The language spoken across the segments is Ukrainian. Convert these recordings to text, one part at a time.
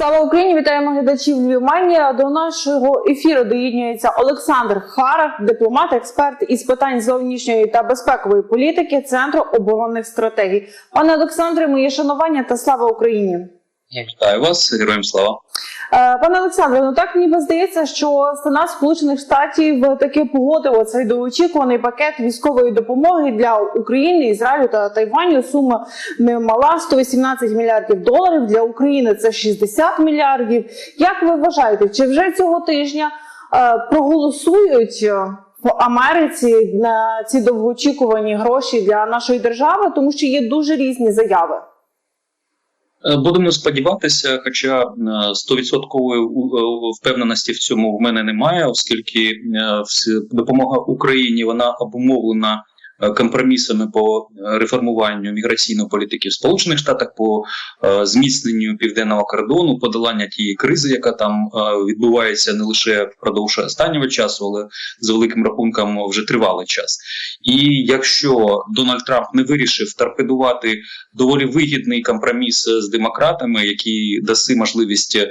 Слава Україні! Вітаємо глядачів Львівманія. До нашого ефіру доєднюється Олександр Харах, дипломат, експерт із питань зовнішньої та безпекової політики Центру оборонних стратегій. Пане Олександре, моє шанування та слава Україні. Вітаю вас, героям слава. Е, Пане Олександре, ну так ніби здається, що Сенат Сполучених Штатів таки погодив цей довгоочікуваний пакет військової допомоги для України, Ізраїлю та Тайваню. Сума немала 118 мільярдів доларів. Для України це 60 мільярдів. Як ви вважаєте, чи вже цього тижня е, проголосують? е, В Америці на ці довгоочікувані гроші для нашої держави, тому що є дуже різні заяви. Е, Будемо сподіватися, хоча е, стовідсоткової у- впевненості в цьому в мене немає, оскільки е, допомога Україні вона обумовлена е, компромісами по е, реформуванню міграційної політики в Сполучених Штатах, по е, зміцненню південного кордону, подолання тієї кризи, яка там е, відбувається не лише впродовж останнього часу, але з великим рахунком вже тривалий час. І якщо Дональд Трамп не вирішив торпедувати доволі вигідний компроміс з демократами, який даси можливість е,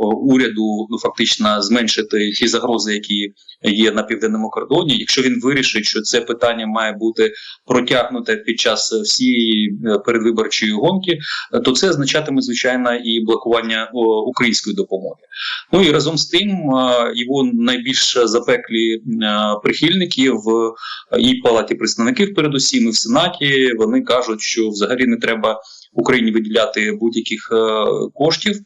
уряду ну фактично зменшити ті загрози, які є на південному кордоні. Якщо він вирішить, що це питання має бути протягнуте під час всієї е, передвиборчої гонки, е, то це означатиме звичайно і блокування української допомоги. Ну і разом з тим е, його найбільш запеклі е, прихильники в і палаті представників, передусім, і в сенаті вони кажуть, що взагалі не треба Україні виділяти будь-яких е, коштів, е,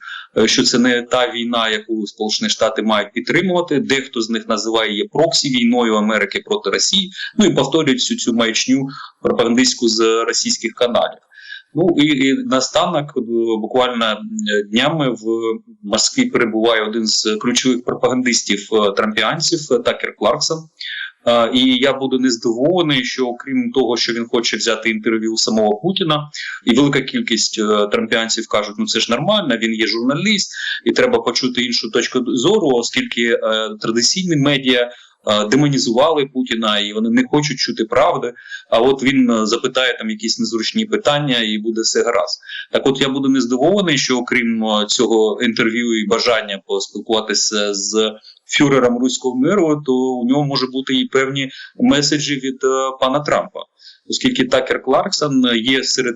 що це не та війна, яку Сполучені Штати мають підтримувати. Дехто з них називає її проксі війною Америки проти Росії. Ну і повторюють всю цю маячню пропагандистську з російських каналів. Ну і, і наостанок, е, буквально е, днями в Москві перебуває один з ключових пропагандистів е, трампіанців е, Такер Кларксон. І я буду не здивований, що окрім того, що він хоче взяти інтерв'ю у самого Путіна, і велика кількість е, трампіанців кажуть, ну це ж нормально, він є журналіст, і треба почути іншу точку зору, оскільки е, традиційні медіа. е, Демонізували Путіна, і вони не хочуть чути правди. А от він запитає там якісь незручні питання, і буде все гаразд. Так, от я буду не здивований, що окрім цього інтерв'ю і бажання поспілкуватися з фюрером руського миру, то у нього може бути і певні меседжі від е, пана Трампа, оскільки Такер Кларксон є серед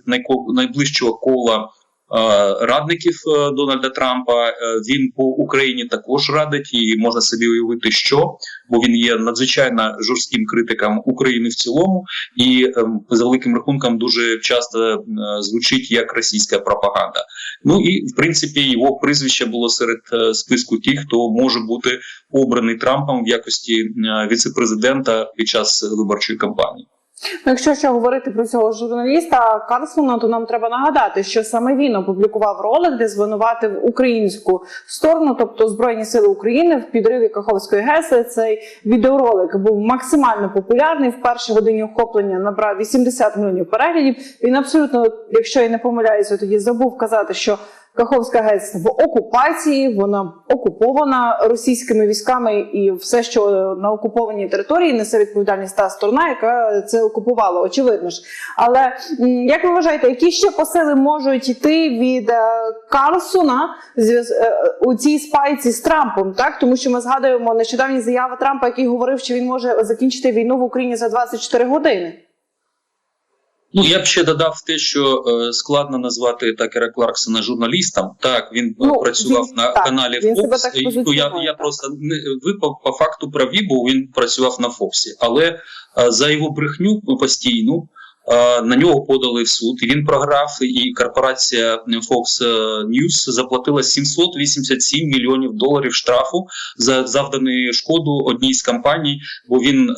найближчого кола. Е, Радників е, Дональда Трампа Е, він по Україні також радить, і можна собі уявити, що бо він є надзвичайно жорстким критиком України в цілому, і ем, за великим рахунком дуже часто звучить як російська пропаганда. Ну і в принципі його прізвище було серед списку тих, хто може бути обраний Трампом в якості віцепрезидента під час виборчої кампанії. Ну, Якщо ще говорити про цього журналіста Карлсона, то нам треба нагадати, що саме він опублікував ролик, де звинуватив українську сторону, тобто Збройні Сили України в підриві Каховської ГЕС. Цей відеоролик був максимально популярний. В першій годині охоплення набрав 80 мільйонів переглядів. Він абсолютно, якщо я не помиляюся, тоді забув казати, що Каховська ГЕС в окупації, вона окупована російськими військами, і все, що на окупованій території, несе відповідальність та сторона, яка це окупувала, очевидно ж. Але як ви вважаєте, які ще посили можуть йти від е, Карлсона е, у цій спайці з Трампом? Так тому що ми згадуємо нещодавні заяви Трампа, який говорив, що він може закінчити війну в Україні за 24 години. Ну я б ще додав те, що е, складно назвати Такера Кларксона журналістом. Так він е, Ну, працював він- на так, каналі і, ну, я, я просто не ви по, по факту праві, бо він працював на Фоксі, але е, за його брехню постійну. Е, На нього подали в суд, і він програв. І корпорація Fox News заплатила 787 мільйонів доларів штрафу за завдану шкоду одній з компаній. Бо він е,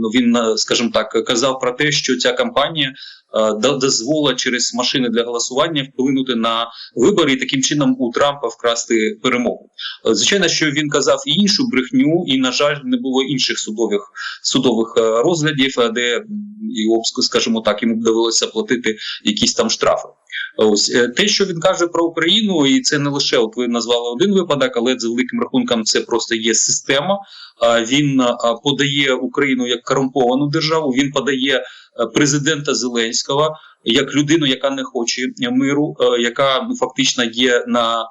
ну, він, е, скажімо так, казав про те, що ця компанія е, дозволила через машини для голосування вплинути на вибори і таким чином у Трампа вкрасти перемогу. Е, Звичайно, що він казав і іншу брехню, і на жаль, не було інших судових судових е, розглядів, е, де м, його, скажімо так, йому довелося платити якісь там штрафи. Ось е, те, що він каже про Україну, і це не лише от ви назвали один випадок, але за великим рахунком це просто є система. Він подає Україну як корумповану державу. Він подає президента Зеленського як людину, яка не хоче миру, е, яка ну, фактично є на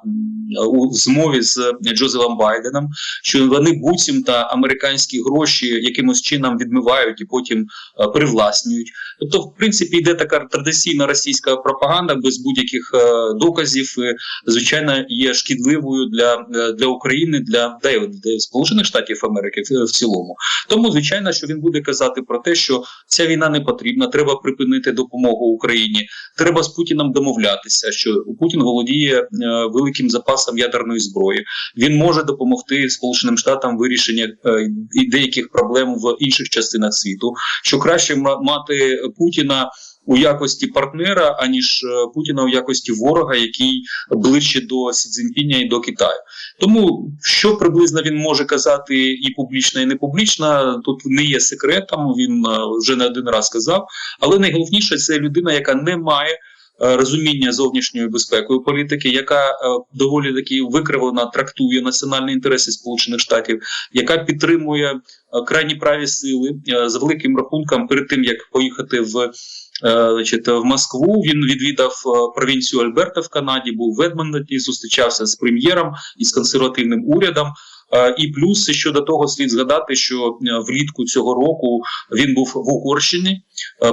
у змові з Джозефом Байденом, що вони буцімто американські гроші якимось чином відмивають і потім е, привласнюють. Тобто, в принципі, йде така традиційна російська пропаганда без будь-яких е, доказів. І, звичайно, є шкідливою для, е, для України, для, для, для Сполучених Штатів Америки в, в цілому. Тому, звичайно, що він буде казати про те, що ця війна не потрібна, треба припинити допомогу Україні. Треба з Путіном домовлятися, що Путін володіє е, великим запасом ядерної зброї. Він може допомогти Сполученим Штатам вирішення е, деяких проблем в інших частинах світу. Що краще ма- мати Путіна. У якості партнера, аніж е, Путіна у якості ворога, який ближче до Сі Цзіньпіня і до Китаю. Тому що приблизно він може казати і публічно, і не публічно, тут не є секретом. Він е, вже не один раз сказав. Але найголовніше це людина, яка не має е, розуміння зовнішньої безпекової політики, яка доволі таки викривлено трактує національні інтереси Сполучених Штатів, яка підтримує крайні праві сили за великим рахунком перед тим як поїхати в. Е, Значить, в Москву він відвідав е, провінцію Альберта в Канаді, був в Едмонтоні, зустрічався з прем'єром і з консервативним урядом. Е, І плюс щодо того слід згадати, що влітку цього року він був в Угорщині.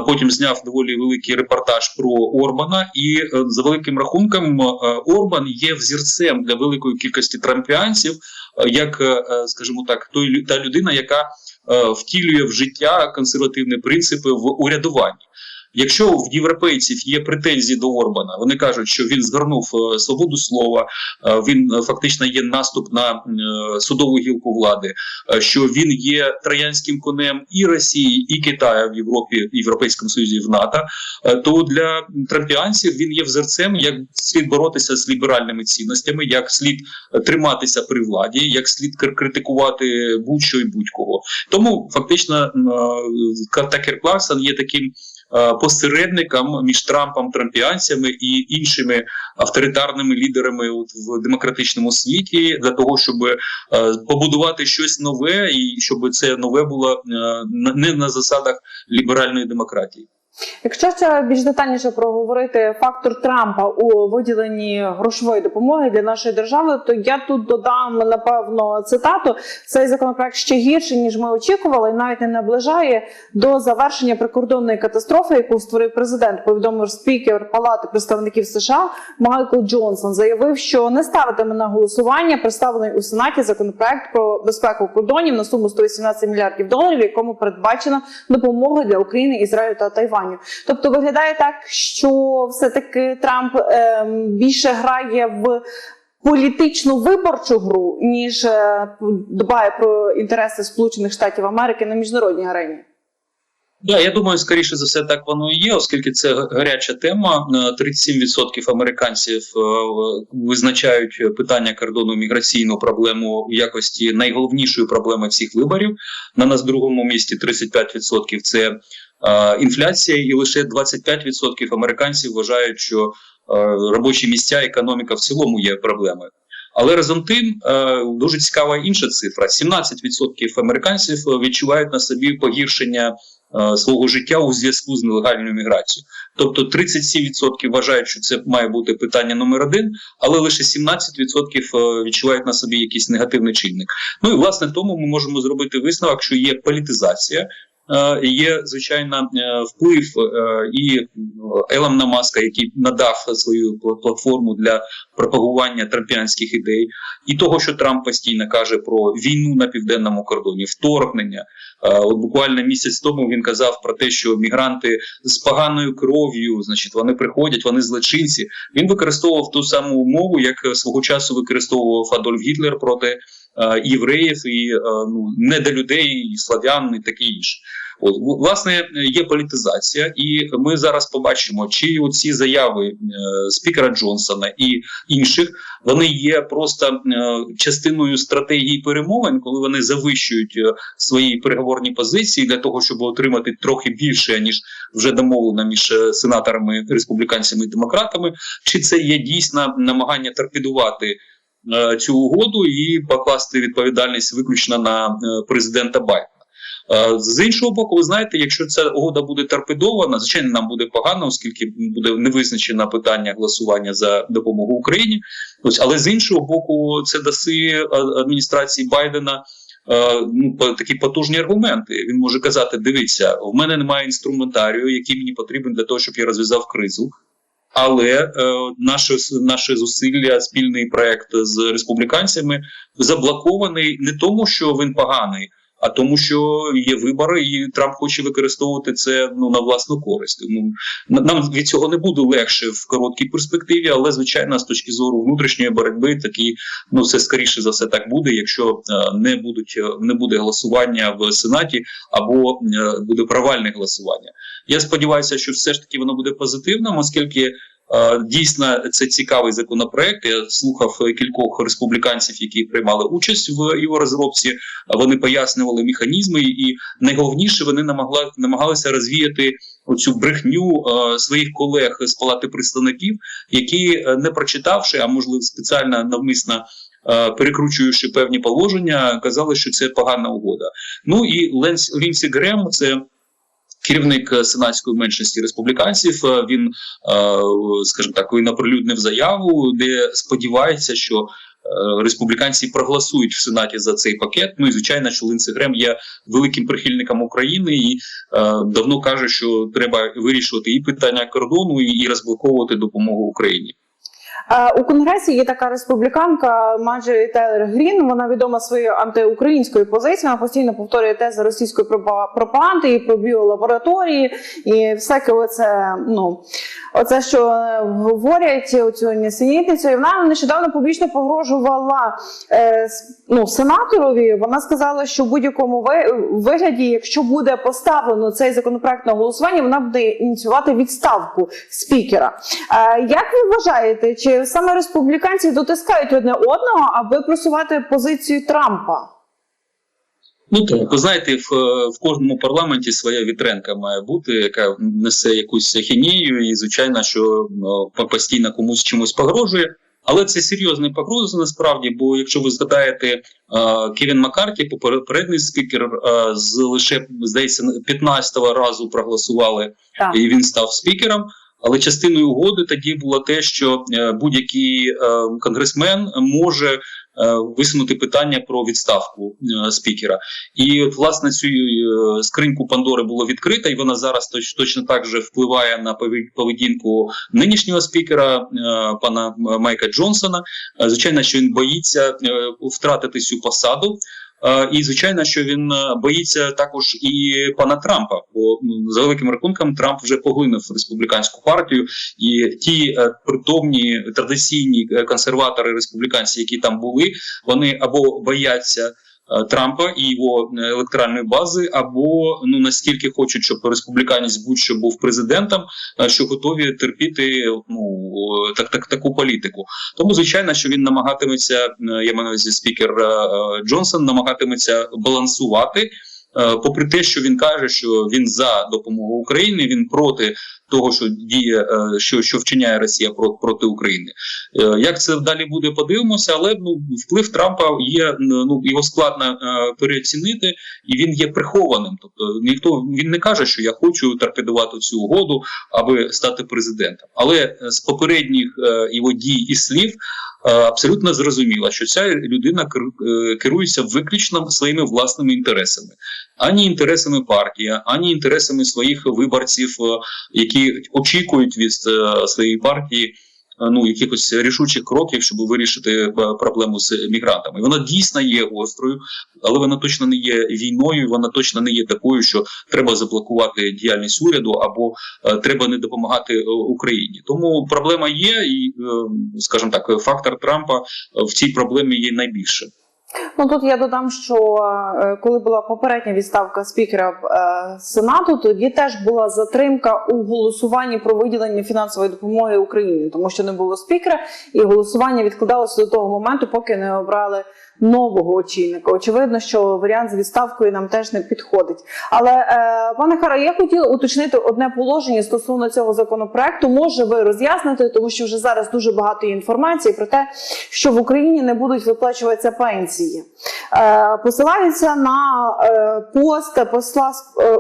Потім зняв доволі великий репортаж про Орбана, і за великим рахунком Орбан є взірцем для великої кількості трампіанців, як, скажімо так, той та людина, яка втілює в життя консервативні принципи в урядуванні. Якщо в європейців є претензії до Орбана, вони кажуть, що він згорнув е, свободу слова, е, він е, фактично є наступ на судову гілку влади, що він є троянським конем і Росії, і Китаю в Європі, в Європейському Союзі, в НАТО. То для трампіанців він є взерцем, як слід боротися з ліберальними цінностями, як слід триматися при владі, як слід критикувати будь-що і будь-кого. Тому фактично Такер Кларксон є таким посередником між Трампом, трампіанцями і іншими авторитарними лідерами от в демократичному світі для того, щоб е, побудувати щось нове, і щоб це нове було е, не на засадах ліберальної демократії. Якщо ще більш детальніше проговорити фактор Трампа у виділенні грошової допомоги для нашої держави, то я тут додам напевно цитату: цей законопроект ще гірше ніж ми очікували, і навіть не наближає до завершення прикордонної катастрофи, яку створив президент. Повідомив спікер Палати представників США Майкл Джонсон. Заявив, що не ставитиме на голосування представлений у сенаті законопроект про безпеку кордонів на суму 118 мільярдів доларів, якому передбачена допомога для України, Ізраїлю та Тайваню. Тобто виглядає так, що все-таки Трамп ем, більше грає в політичну виборчу гру, ніж е, дбає про інтереси Сполучених Штатів Америки на міжнародній арені. Да, я думаю, скоріше за все, так воно і є, оскільки це гаряча тема. Е, 37% американців е, визначають питання кордону міграційну проблему в якості найголовнішої проблеми всіх виборів. На нас другому місці 35% це е, інфляція, і лише 25% американців вважають, що е, робочі місця, економіка в цілому є проблемою. Але разом тим е, дуже цікава інша цифра: 17% американців відчувають на собі погіршення е, свого життя у зв'язку з нелегальною міграцією. Тобто 37% вважають, що це має бути питання номер один, але лише 17% е, відчувають на собі якийсь негативний чинник. Ну і власне тому ми можемо зробити висновок, що є політизація. е, Є звичайно е, вплив е, і Елона Маска, який надав свою платформу для пропагування трампіанських ідей, і того, що Трамп постійно каже про війну на південному кордоні, вторгнення. Е, От буквально місяць тому він казав про те, що мігранти з поганою кров'ю, значить, вони приходять, вони злочинці. Він використовував ту саму мову, як е, свого часу використовував Адольф Гітлер проти е, євреїв і ну не до людей, і славян, і таке інше. От власне є політизація, і ми зараз побачимо, чи ці заяви е, спікера Джонсона і інших вони є просто е, частиною стратегії перемовин, коли вони завищують е, свої переговорні позиції для того, щоб отримати трохи більше ніж вже домовлено між сенаторами, республіканцями і демократами, чи це є дійсно намагання торпедувати цю угоду і покласти відповідальність виключно на президента Байдена. Е, З іншого боку, ви знаєте, якщо ця угода буде торпедована, звичайно, нам буде погано, оскільки буде невизначено питання голосування за допомогу Україні. Ось, але з іншого боку, це даси е, адміністрації Байдена. е, Ну, такі потужні аргументи. Він може казати: дивіться, в мене немає інструментарію, який мені потрібен для того, щоб я розв'язав кризу. Але е, наше, наше зусилля, спільний проект з республіканцями заблокований не тому, що він поганий, а тому, що є вибори, і Трамп хоче використовувати це ну на власну користь. Ну нам від цього не буде легше в короткій перспективі, але звичайно, з точки зору внутрішньої боротьби, такі ну все скоріше за все так буде, якщо е, не будуть е, не буде голосування в сенаті або е, буде провальне голосування. Я сподіваюся, що все ж таки воно буде позитивним, оскільки. Е, Дійсно, це цікавий законопроект. Я слухав кількох республіканців, які приймали участь в його розробці. Вони пояснювали механізми, і найголовніше вони намагла, намагалися розвіяти оцю брехню е, своїх колег з палати представників, які е, не прочитавши, а можливо спеціально навмисно. Перекручуючи певні положення, казали, що це погана угода. Ну і Ленс Лінсі Грем, це керівник е, сенатської меншості республіканців. е, Він, е, скажімо так, він оприлюднив заяву, де сподівається, що республіканці проголосують в сенаті за цей пакет. Ну і звичайно, що Лінсі Грем є великим прихильником України і е, давно каже, що треба вирішувати і питання кордону, і, і розблоковувати допомогу Україні. У конгресі є така республіканка Маджері Тейлор Грін. Вона відома своєю антиукраїнською позицією. Вона постійно повторює тези російської пропаганди і про біолабораторії, і всяке оце, ну оце, що е, говорять оцю несенітницю. І вона нещодавно публічно погрожувала е, ну, сенаторові. Вона сказала, що в будь-якому вигляді, якщо буде поставлено цей законопроект на голосування, вона буде ініціювати відставку спікера. Е, Як ви вважаєте, чи саме республіканці дотискають одне одного, аби просувати позицію Трампа? Ну так, ви знаєте, в, в кожному парламенті своя вітренка має бути, яка несе якусь ахінію, і звичайно, що ну, постійно комусь чимось погрожує. Але це серйозні погрози насправді. Бо якщо ви згадаєте Кевін Маккарті, попередній спікер з лише здається 15-го разу проголосували, Так. і він став спікером. Але частиною угоди тоді було те, що е, будь-який е, конгресмен може е, висунути питання про відставку спікера. І от власне цю скриньку Пандори було відкрита, і вона зараз точно так же впливає на пове- поведінку нинішнього спікера, пана Майка Джонсона. Звичайно, що він боїться втратити цю посаду. Е, І звичайно, що він е, боїться також і пана Трампа, бо ну, за великим рахунком Трамп вже поглинув республіканську партію, і ті е, притомні традиційні консерватори республіканці, які там були, вони або бояться. Е, Трампа і його е, електоральної бази, або ну настільки хочуть, щоб республіканець будь-що був президентом, е, що готові терпіти ну так, так таку політику. Тому звичайно, що він намагатиметься, я маю увазі спікер Джонсон, намагатиметься балансувати. Попри те, що він каже, що він за допомогу Україні, він проти того, що діє, е, що, що вчиняє Росія проти, України. Е, Як це далі буде, подивимося, але ну вплив Трампа є ну його складно е, переоцінити, і він є прихованим. Тобто ніхто він не каже, що я хочу торпедувати цю угоду, аби стати президентом. Але з попередніх його дій і слів абсолютно зрозуміло, що ця людина кер- керується виключно своїми власними інтересами, ані інтересами партії, ані інтересами своїх виборців, е, які очікують від е, своєї партії. е, Ну, якихось рішучих кроків, щоб вирішити е, проблему з мігрантами. Вона дійсно є гострою, але вона точно не є війною. Вона точно не є такою, що треба заблокувати діяльність уряду або треба не допомагати Україні. Тому проблема є, і скажімо так, фактор Трампа в цій проблемі є найбільше. Ну тут я додам, що е, коли була попередня відставка спікера е, Сенату, тоді теж була затримка у голосуванні про виділення фінансової допомоги Україні, тому що не було спікера, і голосування відкладалося до того моменту, поки не обрали нового очільника. Очевидно, що варіант з відставкою нам теж не підходить. Але е, пане Харе, я хотіла уточнити одне положення стосовно цього законопроекту. Може, ви роз'ясните, тому що вже зараз дуже багато інформації про те, що в Україні не будуть виплачуватися пенсії. Е, посилаються на е, пост посла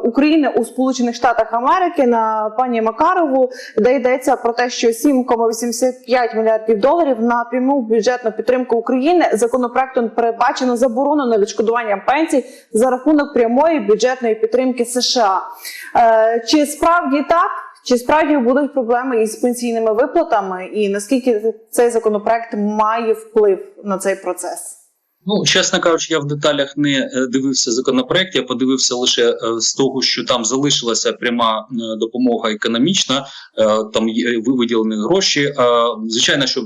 України у Сполучених Штатах Америки на пані Макарову, де йдеться про те, що 7,85 мільярдів доларів на пряму бюджетну підтримку України законопроектом передбачено заборонено відшкодування пенсій за рахунок прямої бюджетної підтримки США. Е, Чи справді так? Чи справді будуть проблеми із пенсійними виплатами, і наскільки цей законопроект має вплив на цей процес? Ну, чесно кажучи, я в деталях не е, дивився законопроект. Я подивився лише е, з того, що там залишилася пряма е, допомога економічна, там є виділені гроші. Звичайно, що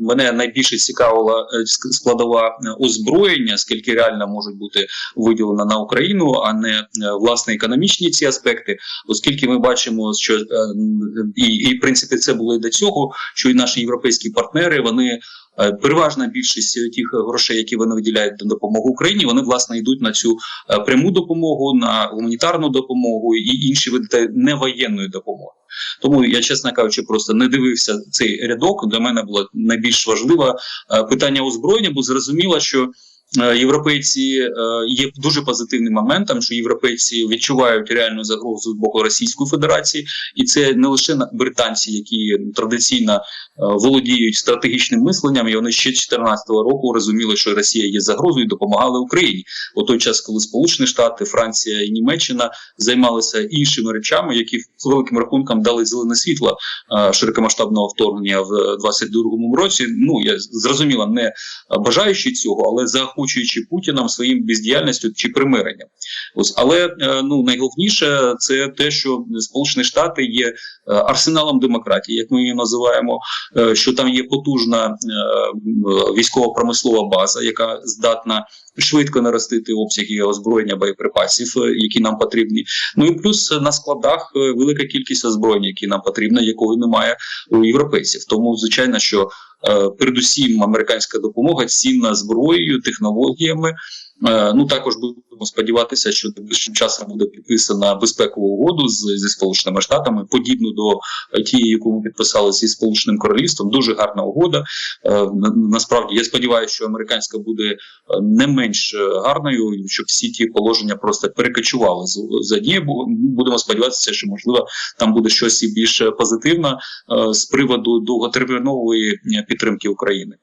мене найбільше цікавила складова озброєння, скільки реально можуть бути виділено на Україну, а не власне економічні ці аспекти, оскільки ми бачимо, що і, і в принципі це було і до цього, що і наші європейські партнери вони. Е, Переважна більшість тих грошей, які вони виділяють на допомогу Україні, вони власне йдуть на цю е, пряму допомогу, на гуманітарну допомогу і інші види невоєнної допомоги. Тому я, чесно кажучи, просто не дивився цей рядок. Для мене було найбільш важливе е, питання озброєння, бо зрозуміло, що. Е, Європейці е, є дуже позитивним моментом, що європейці відчувають реальну загрозу з боку Російської Федерації, і це не лише британці, які традиційно е, володіють стратегічним мисленням, і вони ще 2014 року розуміли, що Росія є загрозою, допомагали Україні. У той час, коли Сполучені Штати, Франція і Німеччина займалися іншими речами, які з великим рахунком дали зелене світло широкомасштабного вторгнення в 22-му році. Ну я зрозуміло, не бажаючи цього, але заохочуючи Путіна своїм бездіяльністю чи примиренням. Ось, але е, ну найголовніше це те, що Сполучені Штати є е, арсеналом демократії, як ми її називаємо, е, що там є потужна військово-промислова база, яка здатна швидко наростити обсяги озброєння боєприпасів, е, які нам потрібні. Ну і плюс е, на складах е, велика кількість озброєння, які нам потрібно, якої немає у європейців. Тому звичайно, що передусім американська допомога цінна зброєю, технологіями. Е, Ну також будемо сподіватися, що найближчим часом буде підписана безпекову угоду з, зі сполученими штатами, подібну до тієї, яку ми підписали зі сполученим королівством. Дуже гарна угода. Е, Насправді я сподіваюся, що американська буде е, не менш гарною, щоб всі ті положення просто перекочували з, однієї. Будемо сподіватися, що можливо там буде щось і більш позитивне з приводу довготермінової підтримки України.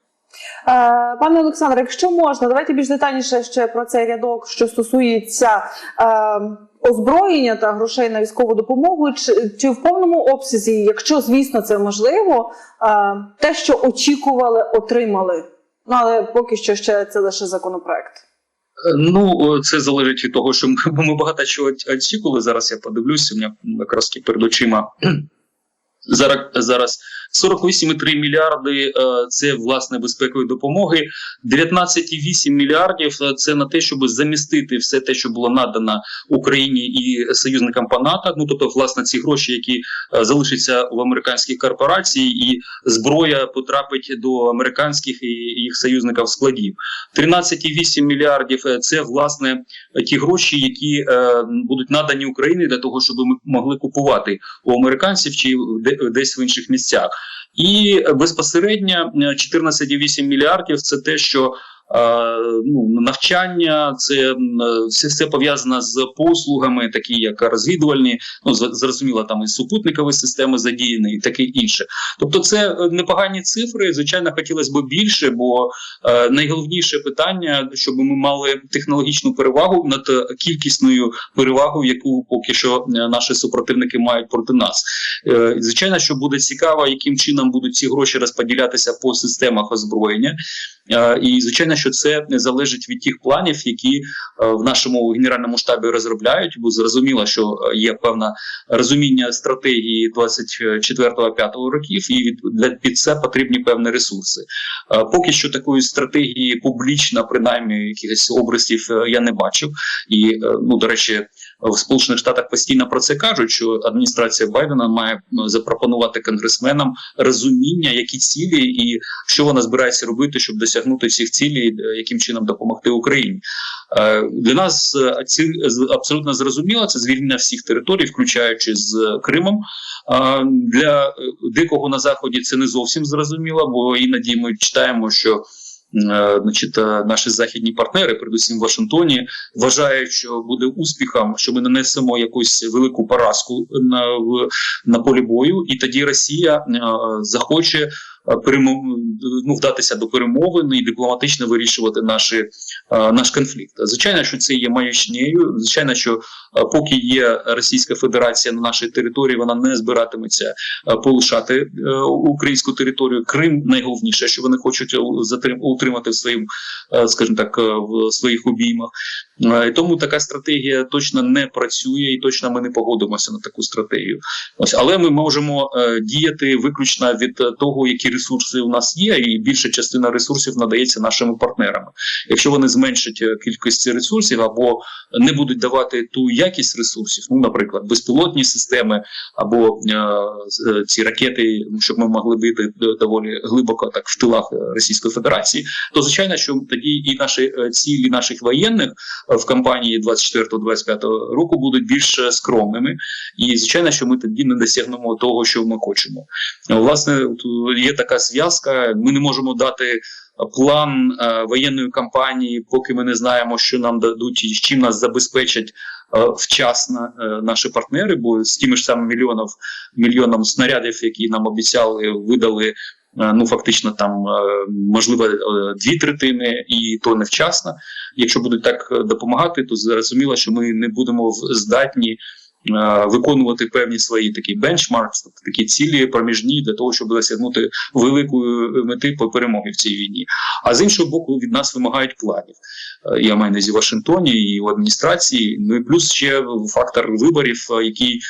Е, Пане Олександре, якщо можна, давайте більш детальніше ще про цей рядок, що стосується е, озброєння та грошей на військову допомогу, чи, в повному обсязі, якщо звісно це можливо, е, те, що очікували, отримали. Ну але поки що ще це лише законопроект. Ну, це залежить від того, що ми, ми багато чого очікували. Зараз я подивлюся, у мене якраз перед очима. Зараз, зараз 48,3 мільярди е, це власне безпекової допомоги. 19,8 мільярдів е, це на те, щоб замістити все те, що було надано Україні і союзникам по НАТО. Ну тобто, власне, ці гроші, які е, залишаться в американській корпорації, і зброя потрапить до американських і їх союзників складів. 13,8 мільярдів це власне ті гроші, які будуть надані Україні для того, щоб ми могли купувати у американців чи де, десь в інших місцях. І е, безпосередньо е, 14,8 мільярдів це те, що е, ну, навчання, це е, все, все пов'язано з послугами, такі як розвідувальні, ну зрозуміло, там і супутникові системи задіяні, і таке інше. Тобто, це е, непогані цифри. Звичайно, хотілося б більше, бо е, найголовніше питання, щоб ми мали технологічну перевагу над е, кількісною перевагою, яку поки що е, наші супротивники мають проти нас. Е, Звичайно, що буде цікаво, яким чином будуть ці гроші розподілятися по системах озброєння. Е, І звичайно, що це залежить від тих планів, які е, в нашому генеральному штабі розробляють, бо зрозуміло, що е, є певне розуміння стратегії 24-5 років, і від під це потрібні певні ресурси. Е, Поки що такої стратегії публічно, принаймні якихось образів, я не бачив. І ну до речі, в Сполучених Штатах постійно про це кажуть, що адміністрація Байдена має ну, запропонувати конгресменам розуміння, які цілі і що вона збирається робити, щоб досягнути всіх цілей, е, яким чином допомогти Україні. Е, Для нас е, абсолютно зрозуміла це звільнення всіх територій, включаючи з Кримом. Для декого на заході це не зовсім зрозуміло, бо іноді ми читаємо, що значить, е, наші західні партнери, передусім в Вашингтоні, вважають, що буде успіхом, що ми нанесемо якусь велику поразку на, на полі бою, і тоді Росія е, захоче. Е, ну, вдатися до перемовин і дипломатично вирішувати наші, е, наш конфлікт. Звичайно, що це є маячнею. Звичайно, що е, поки є Російська Федерація на нашій території, вона не збиратиметься полишати українську територію. Крим найголовніше, що вони хочуть утримати в своїм, скажімо так, в своїх обіймах. І Тому така стратегія точно не працює, і точно ми не погодимося на таку стратегію. Ось, але ми можемо діяти виключно від того, які ресурси у нас є, і більша частина ресурсів надається нашими партнерами. Якщо вони зменшать е, кількість ресурсів або не будуть давати ту якість ресурсів, ну, наприклад, безпілотні системи або е, е, ці ракети, щоб ми могли бити доволі глибоко так в тилах е, Російської Федерації, то звичайно, що тоді і наші цілі наших воєнних в кампанії 24-25 року будуть більш скромними, і звичайно, що ми тоді не досягнемо того, що ми хочемо. Власне, є така зв'язка. Ми не можемо дати план е, воєнної кампанії, поки ми не знаємо, що нам дадуть і з чим нас забезпечать е, вчасно е, наші партнери, бо з тими ж самими мільйонів мільйоном снарядів, які нам обіцяли, видали. е, Ну, фактично, там е, можливо е, дві третини, і то невчасно. Якщо будуть так допомагати, то зрозуміло, що ми не будемо здатні виконувати певні свої такі бенчмарки, тобто такі цілі проміжні для того, щоб досягнути великої мети по перемоги в цій війні. А з іншого боку, від нас вимагають планів. Е, Я маю на увазі Вашингтоні і в адміністрації. Ну і плюс ще фактор виборів, е, який е,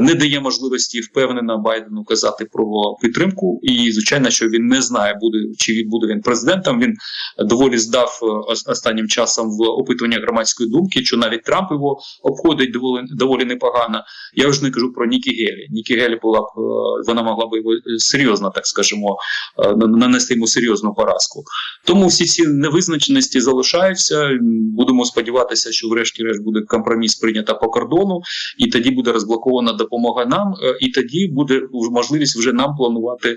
не дає можливості впевнено Байдену казати про підтримку. І звичайно, що він не знає, буде чи він буде він президентом. Він доволі здав е, останнім часом в опитування громадської думки, що навіть Трамп його обходить доволі доволі непогано. Я вже не кажу про Нікі Гелі. Нікі Гелі була б е, вона могла б його серйозно, так скажемо, е, нанести йому серйозну поразку. Тому всі ці невизначеності залишаються. Будемо сподіватися, що врешті-решт буде компроміс прийнято по кордону, і тоді буде розблокована допомога нам. е, І тоді буде можливість вже нам планувати,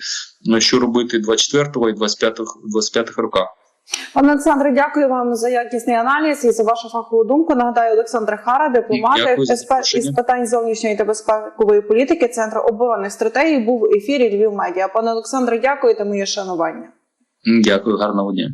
е, що робити 24-го і 25-х 25-х роках. Пане Олександре, дякую вам за якісний аналіз і за вашу фахову думку. Нагадаю, Олександр Хара, дипломат, експерт із питань зовнішньої та безпекової політики Центру оборонних стратегій, був в ефірі Львів Медіа. Пане Олександре, дякую та моє шанування. Дякую, гарного дня.